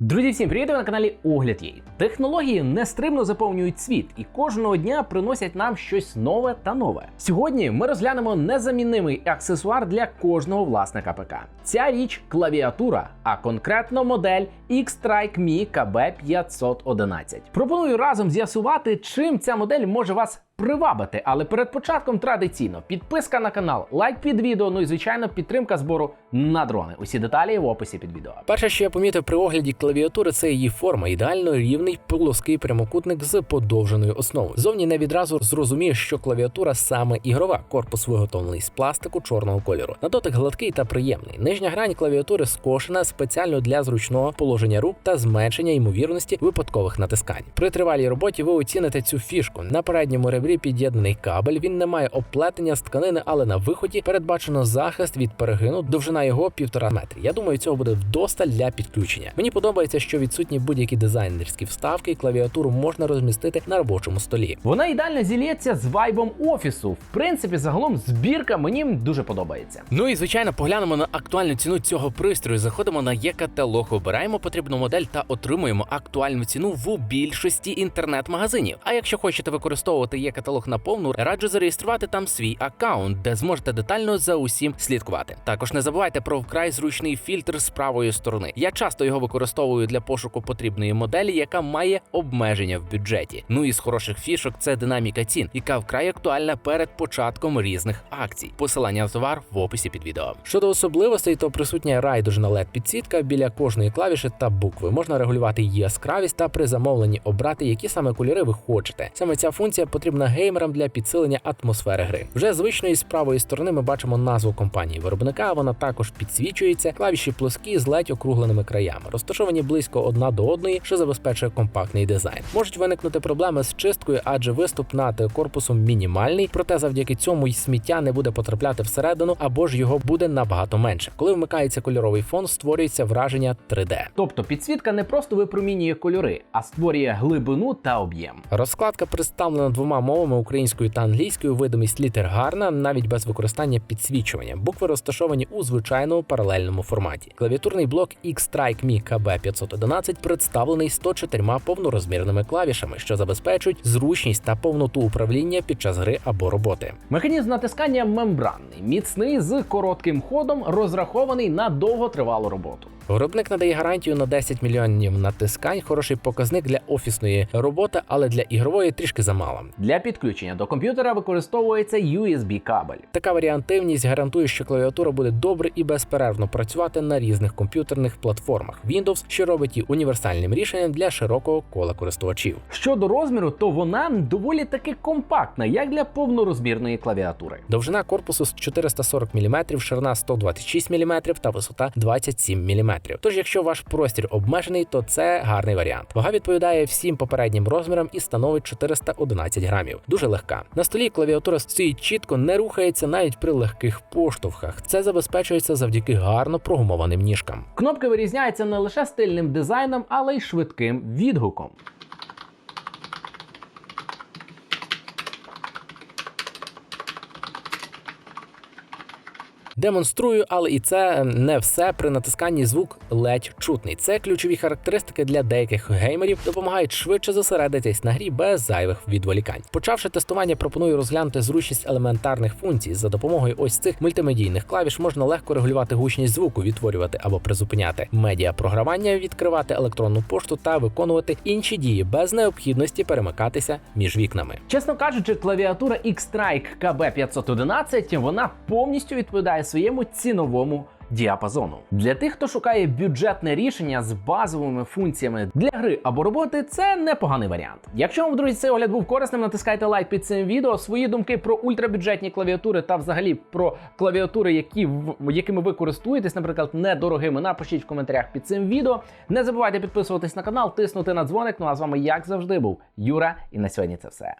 Друзі, всім привіт! Ви на каналі Огляд Єй. Технології нестримно заповнюють світ і кожного дня приносять нам щось нове та нове. Сьогодні ми розглянемо незаміннимий аксесуар для кожного власника ПК. Ця річ клавіатура, а конкретно модель X-Strike Mi KB511. Пропоную разом з'ясувати, чим ця модель може вас привабити. Але перед початком традиційно підписка на канал, лайк під відео, ну і звичайно підтримка збору на дрони. Усі деталі в описі під відео. Перше, що я помітив при огляді клавіатури, це її форма, ідеально рівний плоский прямокутник з подовженою основою. Зовні не відразу зрозумієш, що клавіатура саме ігрова, корпус виготовлений з пластику чорного кольору. На дотик гладкий та приємний. Нижня грань клавіатури скошена спеціально для зручного положення рук та зменшення ймовірності випадкових натискань. При тривалій роботі ви оціните цю фішку. На передньому ребрі під'єднаний кабель. Він не має оплетення з тканини, але на виході передбачено захист від перегину. Довжина його півтора метри. Я думаю, цього буде вдосталь для підключення. Мені подобається, що відсутні будь-які дизайнерські вставки, і клавіатуру можна розмістити на робочому столі. Вона ідеально зілється з вайбом офісу. В принципі, загалом збірка мені дуже подобається. Ну і звичайно, поглянемо на актуальну ціну цього пристрою. Заходимо на є-каталог, обираємо потрібну модель та отримуємо актуальну ціну в більшості інтернет-магазинів. А якщо хочете використовувати є-каталог наповну, раджу зареєструвати там свій аккаунт, де зможете детально за усім слідкувати. Також не забувайте про вкрай зручний фільтр з правої сторони. Я часто його використовую для пошуку потрібної моделі, яка має обмеження в бюджеті. Ну і з хороших фішок це динаміка цін, яка вкрай актуальна перед початком різних акцій. Посилання на товар в описі під відео. Щодо особливостей, то присутня райдужна led підсвітка біля кожної клавіші та букви. Можна регулювати яскравість та при замовленні обрати, які саме кольори ви хочете. Саме ця функція потрібна геймерам для підсилення атмосфери гри. Вже звичної з правої сторони ми бачимо назву компанії виробника. Вона також підсвічується. Клавіші плоскі з ледь округленими краями, розташовані близько одна до одної, що забезпечує компактний дизайн. Можуть виникнути проблеми з чисткою, адже виступ над корпусом мінімальний, проте завдяки цьому й сміття не буде потрапляти всередину, або ж його буде набагато менше. Коли вмикається кольоровий фон, створюється враження 3D. Тобто підсвітка не просто випромінює кольори, а створює глибину та об'єм. Розкладка представлена двома мовами українською та англійською. Видимість літер гарна, навіть без використання підсвічування. Букви розташовані у звичайному паралельному форматі. Клавіатурний блок X-Strike Mi KB511 представлений 104 повнорозмірними клавішами, що забезпечують зручність та повноту управління під час гри або роботи. Механізм натискання мембранний, міцний з коротким ходом, розрахований на довготривалу роботу. Виробник надає гарантію на 10 мільйонів натискань. Хороший показник для офісної роботи, але для ігрової трішки замало. Для підключення до комп'ютера використовується USB кабель. Така варіантивність гарантує, що клавіатура буде добре і безперервно працювати на різних комп'ютерних платформах Windows, що робить її універсальним рішенням для широкого кола користувачів. Щодо розміру, то вона доволі таки компактна, як для повнорозмірної клавіатури. Довжина корпусу з 440 мм, ширина 126 мм та висота 27 мм. Тож, якщо ваш простір обмежений, то це гарний варіант. Вага відповідає всім попереднім розмірам і становить 411 грамів. Дуже легка. На столі клавіатура стоїть чітко, не рухається навіть при легких поштовхах. Це забезпечується завдяки гарно прогумованим ніжкам. Кнопки вирізняються не лише стильним дизайном, але й швидким відгуком. Демонструю, але і це не все. При натисканні звук ледь чутний. Це ключові характеристики для деяких геймерів, допомагають швидше зосередитись на грі без зайвих відволікань. Почавши тестування, пропоную розглянути зручність елементарних функцій. За допомогою ось цих мультимедійних клавіш можна легко регулювати гучність звуку, відтворювати або призупиняти медіапрограмування, відкривати електронну пошту та виконувати інші дії без необхідності перемикатися між вікнами. Чесно кажучи, клавіатура X-Strike KB511 вона повністю відповідає своєму ціновому діапазону. Для тих, хто шукає бюджетне рішення з базовими функціями для гри або роботи, це непоганий варіант. Якщо вам, друзі, цей огляд був корисним, натискайте лайк під цим відео. Свої думки про ультрабюджетні клавіатури та взагалі про клавіатури, які якими ви користуєтесь, наприклад, недорогими, напишіть в коментарях під цим відео. Не забувайте підписуватись на канал, тиснути на дзвоник. Ну а з вами, як завжди, був Юра. І на сьогодні це все.